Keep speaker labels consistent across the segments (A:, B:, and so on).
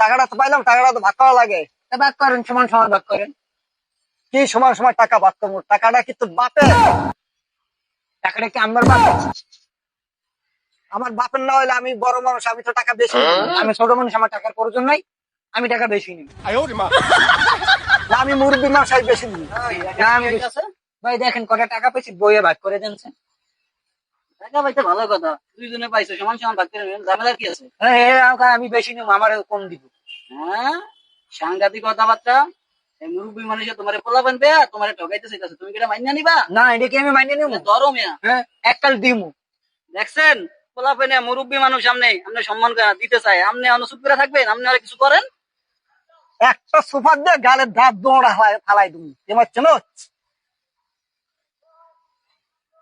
A: টাকাটা তো পাইলাম টাকাটা তো ভাগ করা লাগে।
B: ভাগ করেন সমান সমান ভাগ করেন।
A: কি সময় সময় টাকা ভাগ করব? টাকাটা কি তোর বাপে
B: টাকাটা কি আমার বাপ
A: আমার বাপের না হইলে আমি বড় মানুষ আমি তো টাকা বেশি নিব।
B: আমি ছোট মানুষ আমার টাকার প্রয়োজন নাই আমি টাকা বেশি নিই।
A: না, আমি মুরব্বী আমি বেশি নিব
B: না আমি বেশি- ভাই দেখেন কটা টাকা পেয়েছি বইয়ে ভাগ করে দিনছে
C: টাকা পাইতে ভালো কথা। দুইজনে পাইছো সমান সমান ভাগ করে নেবেন ঝামেলা কি আছে?
B: আমি বেশি নিব আমার কোন দিব।
C: হ্যাঁ? সাংঘাতিক কথাবার্তা। মুরব্বী মানুষে তোমার পোলা বানবে তোমার ঠকাইতে চাইতেছে। তুমি মাইনা নিবা?
B: না এটা কি আমি মাইনে নিব?
C: ধরো মিয়া
B: হ্যাঁ এককাল দিমু।
C: দেখছেন? পোলা পেনে মুরব্বী মানুষ সামনে আপনি সম্মান দিতে চাই আপনি অনুসুপ করে থাকবেন? আপনি আর কিছু করেন?
A: একটা সোফা দিয়ে গালের ধাপ দৌড়া ফালাই তুমি এবার চেনো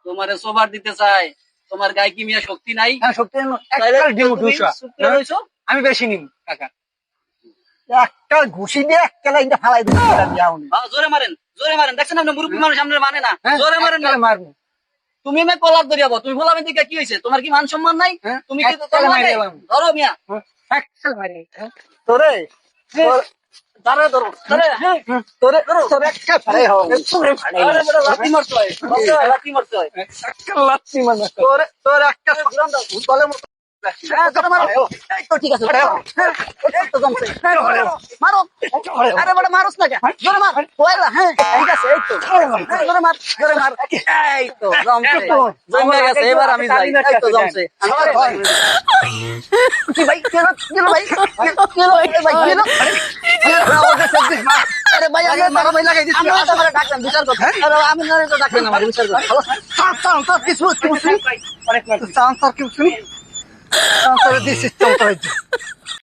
C: তোমারে সোবার দিতে চাই তোমার গায়ে কি মিয়া শক্তি নাই?
B: হ্যাঁ
C: রইছো?
B: আমি বেশি নিম টাকা
A: একটা ঘুষি দিয়ে একটা লাইনটা ফালাই
C: জোরে মারেন জোরে মারেন। দেখছেন আপনি মুরব্বী মানুষ সামনে মানে না?
B: হ্যাঁ
C: জোরে মারেন না।
B: মারবো।
C: তুমি মে কলার ধরিয়াবো তুমি বলা দিকে কি হয়েছে? তোমার কি মান সম্মান নাই?
B: হ্যাঁ,
C: তুমি কি। ধরো মিয়া।
B: হ্যাঁ, হ্যাঁ।
A: তোরে তোর-
C: ধরো
A: তোরে তোর একটা ফালাই হোক
C: লাথি মারতে হয় লাথি মারতে হয়।
A: একটা লাচ্ছি মানে তোর তোর একটা বলে মতো।
C: হ্যাঁ, ঠিক আছে হ্যাঁ। মারো। আরে বেটা মারোস না কেন? জোরে মার। ওয়াইলা হ্যাঁ ঠিক আছে এই তো। হ্যাঁ, জোরে মার জোরে মার। এই তো জমছে জমে গেছে এবার আমি যাই। এই তো জমছে। কি ভাই কি ভাই? কি ভাই? কি ভাই আমি মারো ভাই লাগাই দিছি আমি তোমারে ডাকলাম বিচার করতে আরে আমি না তো ডাকলাম আমার বিচার করতে ভালো
A: চান তোর কিছু কিছু চান তোর কিছু চান তোর দিছিস চান তোর